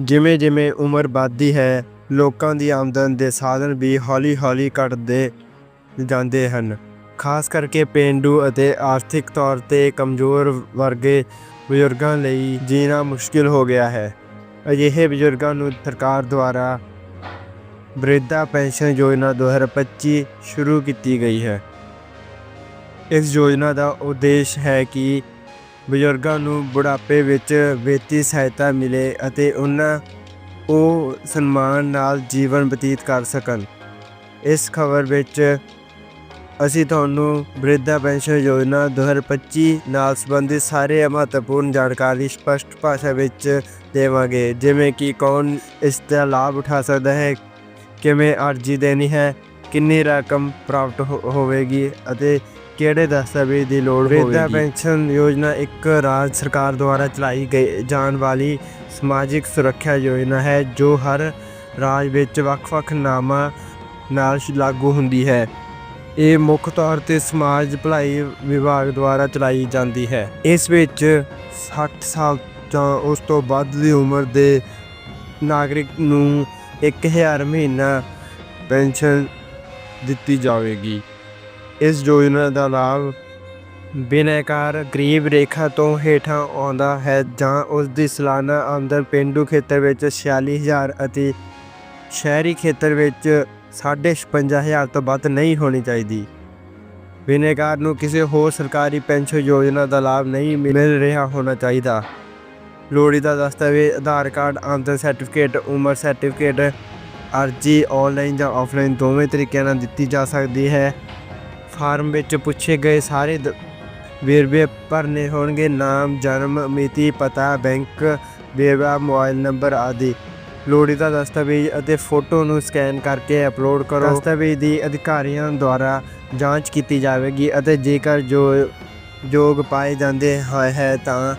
ਜਿਵੇਂ ਜਿਵੇਂ ਉਮਰ ਵੱਧਦੀ ਹੈ, ਲੋਕਾਂ ਦੀ ਆਮਦਨ ਦੇ ਸਾਧਨ ਵੀ ਹੌਲੀ-ਹੌਲੀ ਘਟਦੇ ਜਾਂਦੇ ਹਨ। ਖਾਸ ਕਰਕੇ ਪੇਂਡੂ ਅਤੇ ਆਰਥਿਕ ਤੌਰ ਤੇ ਕਮਜ਼ੋਰ ਵਰਗੇ ਬਜ਼ੁਰਗਾਂ ਲਈ ਜੀਣਾ ਮੁਸ਼ਕਿਲ ਹੋ ਗਿਆ ਹੈ। ਅਜਿਹੇ ਬਜ਼ੁਰਗਾਂ ਨੂੰ ਸਰਕਾਰ ਦੁਆਰਾ ਬ੍ਰਿਧਾ ਪੈਨਸ਼ਨ ਯੋਜਨਾ 2025 ਸ਼ੁਰੂ ਕੀਤੀ ਗਈ ਹੈ। ਇਸ ਯੋਜਨਾ ਦਾ ਉਦੇਸ਼ ਹੈ ਕਿ ਬਜ਼ੁਰਗਾਂ ਨੂੰ ਬੁਢਾਪੇ ਵਿੱਚ ਵਿੱਤੀ ਸਹਾਇਤਾ ਮਿਲੇ ਅਤੇ ਉਹਨਾਂ ਉਹ ਸਨਮਾਨ ਨਾਲ ਜੀਵਨ ਬਤੀਤ ਕਰ ਸਕਣ। ਇਸ ਖਬਰ ਵਿੱਚ ਅਸੀਂ ਤੁਹਾਨੂੰ ਬ੍ਰਿਧਾ ਪੈਨਸ਼ਨ ਯੋਜਨਾ 2025 ਨਾਲ ਸੰਬੰਧਿਤ ਸਾਰੇ ਮਹੱਤਵਪੂਰਨ ਜਾਣਕਾਰੀ ਸਪਸ਼ਟ ਭਾਸ਼ਾ ਵਿੱਚ ਦੇਵਾਂਗੇ। ਜਿਵੇਂ ਕਿ ਕੌਣ ਇਸ ਦਾ ਲਾਭ ਉਠਾ ਸਕਦਾ ਹੈ, ਕਿਵੇਂ ਅਰਜ਼ੀ ਦੇਣੀ ਹੈ, ਕਿੰਨੀ ਰਕਮ ਪ੍ਰਾਪਤ ਹੋ- ਹੋਵੇਗੀ ਅਤੇ ਕਿਹੜੇ ਦਸਤਾਵੇਜ਼ ਦੀ ਲੋੜ ਹੋਵੇਗੀ? ਬ੍ਰਿਧਾ ਪੈਨਸ਼ਨ ਯੋਜਨਾ ਇੱਕ ਰਾਜ ਸਰਕਾਰ ਦੁਆਰਾ ਚਲਾਈ ਗਈ ਜਾਣ ਵਾਲੀ ਸਮਾਜਿਕ ਸੁਰੱਖਿਆ ਯੋਜਨਾ ਹੈ ਜੋ ਹਰ ਰਾਜ ਵਿੱਚ ਵੱਖ-ਵੱਖ ਨਾਮਾਂ ਨਾਲ ਲਾਗੂ ਹੁੰਦੀ ਹੈ। ਇਹ ਮੁੱਖ ਤੌਰ ਤੇ ਸਮਾਜ ਭਲਾਈ ਵਿਭਾਗ ਦੁਆਰਾ ਚਲਾਈ ਜਾਂਦੀ ਹੈ। ਇਸ ਵਿੱਚ 60 ਸਾਲ ਜਾਂ ਉਸ ਤੋਂ ਵੱਧ ਦੀ ਉਮਰ ਦੇ ਨਾਗਰਿਕ ਨੂੰ 1000 ਮਹੀਨਾ ਪੈਨਸ਼ਨ ਦਿੱਤੀ ਜਾਵੇਗੀ। ਇਸ ਯੋਜਨਾ ਦਾ ਲਾਭ ਬਿਨੈਕਾਰ ਗਰੀਬ ਰੇਖਾ ਤੋਂ ਹੇਠਾਂ ਆਉਂਦਾ ਹੈ ਜਾਂ ਉਸ ਦੀ ਸਾਲਾਨਾ ਆਮਦਨ ਪਿੰਡੂ ਖੇਤਰ ਵਿੱਚ 46000 ਅਤੇ ਸ਼ਹਿਰੀ ਖੇਤਰ ਵਿੱਚ 55000 ਤੋਂ ਵੱਧ ਨਹੀਂ ਹੋਣੀ ਚਾਹੀਦੀ। ਬਿਨੈਕਾਰ ਨੂੰ ਕਿਸੇ ਹੋਰ ਸਰਕਾਰੀ ਪੈਨਸ਼ਨ ਯੋਜਨਾ ਦਾ ਲਾਭ ਨਹੀਂ ਮਿਲ ਰਿਹਾ ਹੋਣਾ ਚਾਹੀਦਾ। ਲੋੜੀਂਦਾ ਦਸਤਾਵੇਜ਼, ਆਧਾਰ ਕਾਰਡ, ਆਮਦਨ ਸਰਟੀਫਿਕੇਟ, ਉਮਰ ਸਰਟੀਫਿਕੇਟ, ਅਰਜ਼ੀ ਆਨਲਾਈਨ ਜਾਂ ਆਫਲਾਈਨ ਦੋਵੇਂ ਤਰੀਕਿਆਂ ਨਾਲ ਦਿੱਤੀ ਜਾ ਸਕਦੀ ਹੈ। ਫਾਰਮ ਵਿੱਚ ਪੁੱਛੇ ਗਏ ਸਾਰੇ ਦ- ਵੇਰਵੇ ਭਰਨੇ ਹੋਣਗੇ। ਨਾਮ, ਜਨਮ, ਮਿਤੀ, ਪਤਾ, ਬੈਂਕ, ਵੇਰਵਾ, ਮੋਬਾਈਲ ਨੰਬਰ ਆਦਿ। ਲੋੜੀਦਾ ਦਸਤਾਵੇਜ਼ ਅਤੇ ਫੋਟੋ ਨੂੰ ਸਕੈਨ ਕਰਕੇ ਅਪਲੋਡ ਕਰੋ। ਦਸਤਾਵੇਜ਼ ਦੀ ਅਧਿਕਾਰੀਆਂ ਦੁਆਰਾ ਜਾਂਚ ਕੀਤੀ ਜਾਵੇਗੀ ਅਤੇ ਜੇਕਰ ਜੋ, ਯੋਗ ਪਾਏ ਜਾਂਦੇ ਹੋਏ ਹੈ ਤਾਂ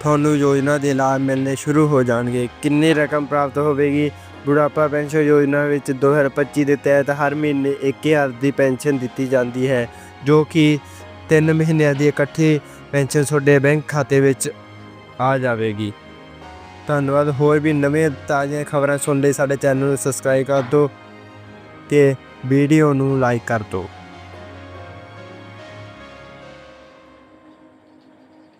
ਤੁਹਾਨੂੰ ਯੋਜਨਾ ਦੇ ਲਾਭ ਮਿਲਣੇ ਸ਼ੁਰੂ ਹੋ ਜਾਣਗੇ। ਕਿੰਨੀ ਰਕਮ ਪ੍ਰਾਪਤ ਹੋਵੇਗੀ? ਬੁਢਾਪਾ ਪੈਨਸ਼ਨ ਯੋਜਨਾ ਵਿੱਚ 2025 ਦੇ ਤਹਿਤ ਹਰ ਮਹੀਨੇ 1000 ਦੀ ਪੈਨਸ਼ਨ ਦਿੱਤੀ ਜਾਂਦੀ ਹੈ, ਜੋ ਕਿ 3 ਮਹੀਨਿਆਂ ਦੀ ਇਕੱਠੀ ਪੈਨਸ਼ਨ ਤੁਹਾਡੇ ਬੈਂਕ ਖਾਤੇ ਵਿੱਚ ਆ ਜਾਵੇਗੀ। ਧੰਨਵਾਦ। ਹੋਰ ਵੀ ਨਵੇਂ ਤਾਜ਼ੀਆਂ ਖਬਰਾਂ ਸੁਣਨ ਲਈ ਸਾਡੇ ਚੈਨਲ ਨੂੰ ਸਬਸਕ੍ਰਾਈਬ ਕਰ ਦਿਓ ਤੇ ਵੀਡੀਓ ਨੂੰ ਲਾਈਕ ਕਰ ਦਿਓ।